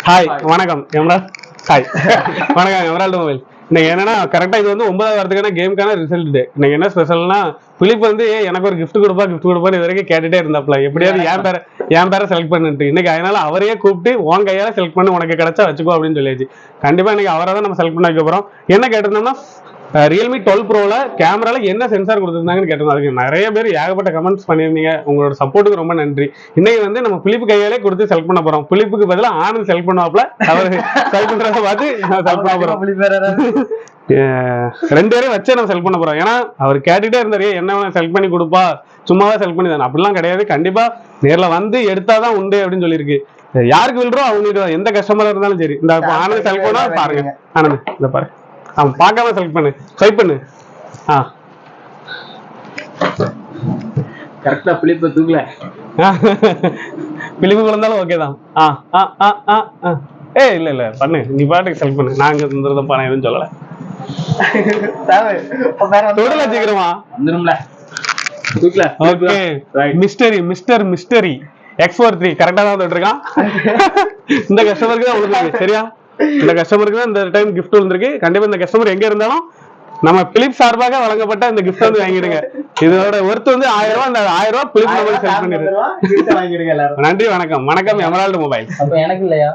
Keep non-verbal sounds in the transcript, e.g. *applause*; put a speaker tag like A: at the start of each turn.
A: Hi வணக்கம். Emerald hi *laughs* வணக்கம் emerald mobile இன்னைக்கு என்னன்னா கரெக்டா இது வந்து ஒன்பதாவது வாரத்துக்கான கேமுக்கான ரிசல்ட் இன்னைக்கு என்ன ஸ்பெஷல்னா பிலிப் வந்து "ஏய், எனக்கு ஒரு gift கொடுப்பா gift கொடுப்பான்னு இது வரைக்கும் கேட்டுட்டே இருந்தாப்ல. எப்படியாவது என் பேரை என் பேரை செலக்ட் பண்ணிட்டு இன்னைக்கு அதனால அவரையே கூப்பிட்டு உன் கையால செலக்ட் பண்ணி உனக்கு கிடைச்சா வச்சுக்கோ அப்படின்னு சொல்லியாச்சு. கண்டிப்பா இன்னைக்கு அவரை தான் நம்ம செலக்ட் பண்ண வைக்க போறோம். என்ன கேட்டிருந்தோம்னா ரியல்மி டுவெல் ப்ரோல கேமரால என்ன சென்சார் கொடுத்துருந்தாங்கன்னு கேட்டிருந்தோம். அதுக்கு நிறைய பேர் ஏகப்பட்ட கமெண்ட்ஸ் பண்ணியிருந்தீங்க. உங்களோட சப்போர்ட்டுக்கு ரொம்ப நன்றி. இன்னைக்கு வந்து நம்ம பிலிப் கையாலே கொடுத்து செலக்ட் பண்ண போறோம். பிலிப்புக்கு பதிலா ஆனந்த் செலக்ட் பண்ணுவாப்ல அவர் செலக்ட் பண்றத பார்த்து செலக்ட் பண்ண அஹ் ரெண்டு பேரையும் வச்சே நம்ம செலக்ட் பண்ண போறோம். ஏன்னா அவர் கேட்டுட்டே இருந்தாரு "ஏய், என்ன வேணும் செலக்ட் பண்ணி கொடுப்பா. சும்மாவே செலக்ட் பண்ணி தானே அப்படிலாம் கிடையாது. கண்டிப்பா நேர்ல வந்து எடுத்தாதான் உண்டு அப்படின்னு சொல்லியிருக்கு. யாருக்கு வில்றோ அவங்க எந்த கஸ்டமரா இருந்தாலும் சரி. இந்த ஆனந்த் செலக்ட் பண்ணா பாருங்க. ஆனந்த் இந்த பாரு. அவன் பார்க்காம செலக்ட் பண்ணு. ஸ்வைப் பண்ணு. ஆ.
B: கரெக்டா பிலிப்ப தூக்கல.
A: பிலிப்பு இருந்தாலும் ஓகே தான். ஆ ஆ ஆ ஆ ஆ. ஏ இல்ல இல்ல பண்ணு. நீ பாட்டுக்கு செலக்ட் பண்ணு. நாங்க இருந்ததப்பா நான் எதுவும் சொல்லல. தொடல சீக்கிரமா.
B: வந்துரும்ல. தூக்கல
A: okay. Mystery mister mystery X four three கரெக்டா தான் வந்துருக்கான் இந்த கஸ்டமருக்கு தான் விழுந்திருக்கு சரியா? இந்த கஸ்டமருக்கு தான் இந்த டைம் gift விழுந்திருக்கு கண்டிப்பா இந்த கஸ்டமர் எங்க இருந்தாலும் நம்ம பிலிப் சார்பாக வழங்கப்பட்ட இந்த gift வந்து வாங்கிடுங்க. இதோட ஒர்த் வந்து ஆயிரம் ரூபாய் அந்த ஆயிரம் ரூபாய் பிலிப் மொபைல் செல் பண்ணிடுங்க. நன்றி வணக்கம். வணக்கம் எமரால்டு மொபைல்
B: எனக்கு இல்லையா?